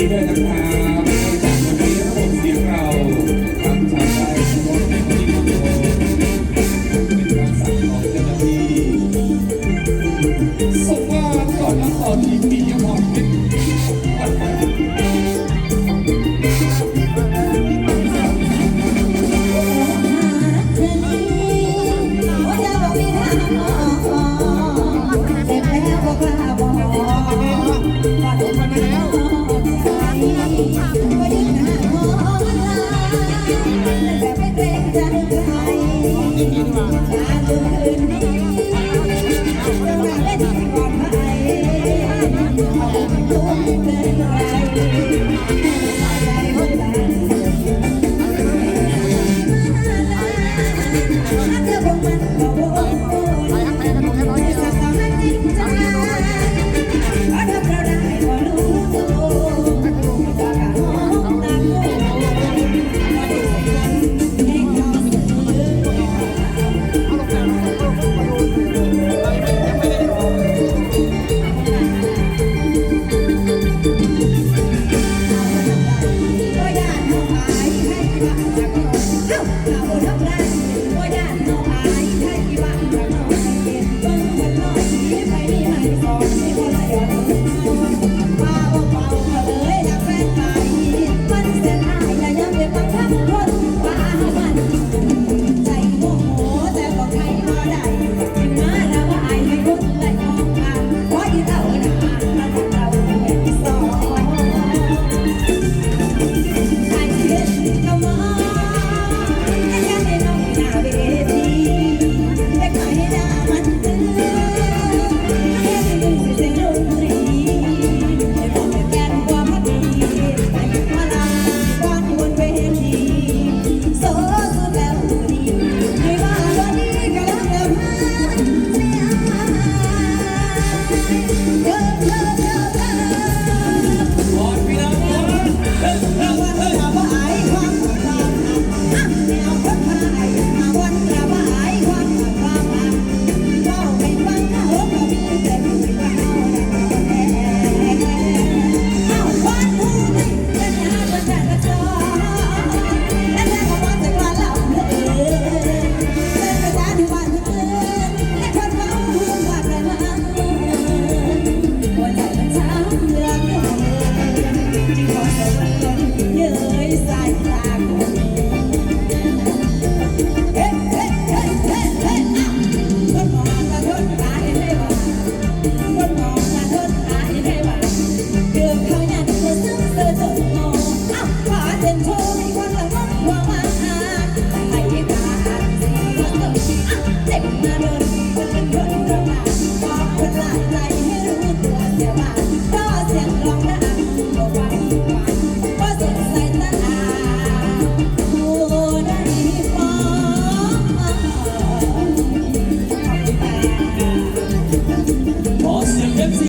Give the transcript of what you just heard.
ดีด้วยนะครับจาวันนี้ระบบเสียงเราทำชาวไททุกนในคนที่เป็นการสั่งองเจ้าหพีสงมาก่อนนะอทีมียังหอมนิดโอ้ยบอกมา แต่ไม่เกรงใจใคร